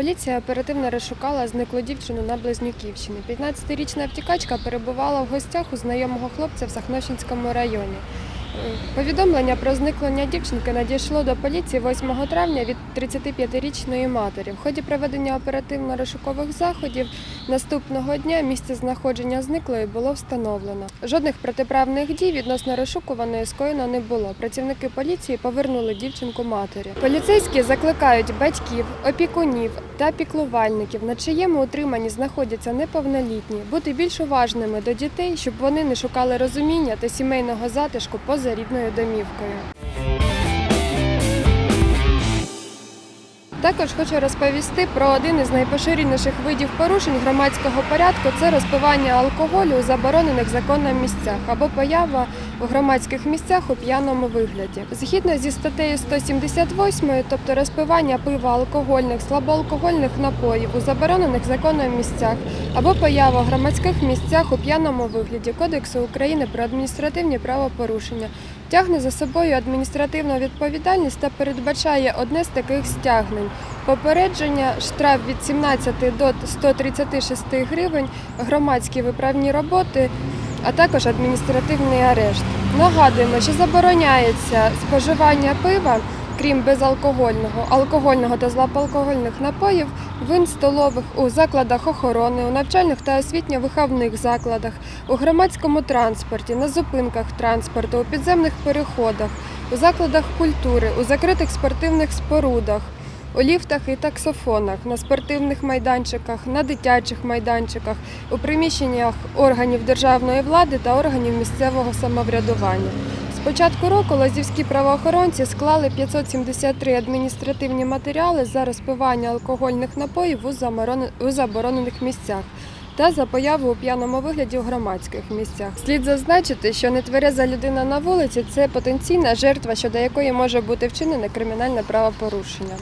Поліція оперативно розшукала зниклу дівчину на Близнюківщині. 15-річна втікачка перебувала в гостях у знайомого хлопця в Сахновщинському районі. Повідомлення про зникнення дівчинки надійшло до поліції 8 травня від 35-річної матері. В ході проведення оперативно-розшукових заходів наступного дня місце знаходження зниклої було встановлено. Жодних протиправних дій відносно розшукуваної скоєно не було. Працівники поліції повернули дівчинку матері. Поліцейські закликають батьків, опікунів та піклувальників, на чиєму утриманні знаходяться неповнолітні, бути більш уважними до дітей, щоб вони не шукали розуміння та сімейного затишку поза рідною домівкою. Також хочу розповісти про один із найпоширеніших видів порушень громадського порядку це розпивання алкоголю у заборонених законом місцях або поява у громадських місцях у п'яному вигляді. Згідно зі статтею 178, тобто розпивання пива алкогольних, слабоалкогольних напоїв у заборонених законом місцях або поява в громадських місцях у п'яному вигляді Кодексу України про адміністративні правопорушення тягне за собою адміністративну відповідальність та передбачає одне з таких стягнень: попередження, штраф від 17 до 136 гривень, громадські виправні роботи, а також адміністративний арешт. Нагадуємо, що забороняється споживання пива. Крім безалкогольного, алкогольного та злоалкогольних напоїв, вин столових у закладах охорони, у навчальних та освітньо-виховних закладах, у громадському транспорті, на зупинках транспорту, у підземних переходах, у закладах культури, у закритих спортивних спорудах, у ліфтах і таксофонах, на спортивних майданчиках, на дитячих майданчиках, у приміщеннях органів державної влади та органів місцевого самоврядування. Початку року лазівські правоохоронці склали 573 адміністративні матеріали за розпивання алкогольних напоїв у заборонених місцях та за появу у п'яному вигляді у громадських місцях. Слід зазначити, що нетвереза людина на вулиці це потенційна жертва, щодо якої може бути вчинене кримінальне правопорушення.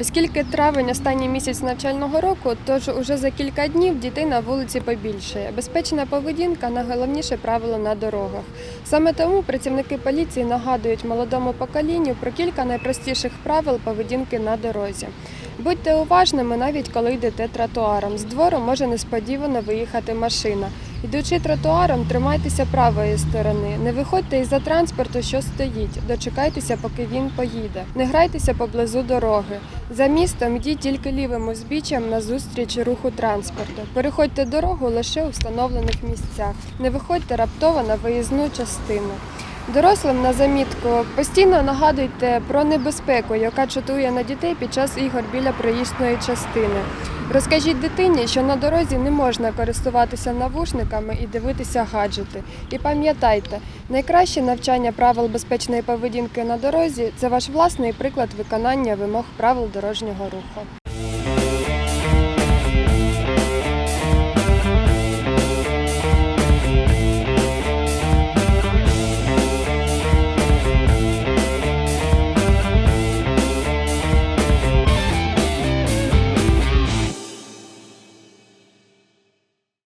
Оскільки травень останній місяць навчального року, тож уже за кілька днів дітей на вулиці побільшає. Безпечна поведінка найголовніше правило на дорогах. Саме тому працівники поліції нагадують молодому поколінню про кілька найпростіших правил поведінки на дорозі. Будьте уважними, навіть коли йдете тротуаром. З двору може несподівано виїхати машина. Йдучи тротуаром, тримайтеся правої сторони. Не виходьте із-за транспорту, що стоїть. Дочекайтеся, поки він поїде. Не грайтеся поблизу дороги. За містом йдіть тільки лівим узбіччям назустріч руху транспорту. Переходьте дорогу лише у встановлених місцях. Не виходьте раптово на виїзну частину. Дорослим на замітку постійно нагадуйте про небезпеку, яка чатує на дітей під час ігор біля проїзної частини. Розкажіть дитині, що на дорозі не можна користуватися навушниками і дивитися гаджети. І пам'ятайте, найкраще навчання правил безпечної поведінки на дорозі це ваш власний приклад виконання вимог правил дорожнього руху.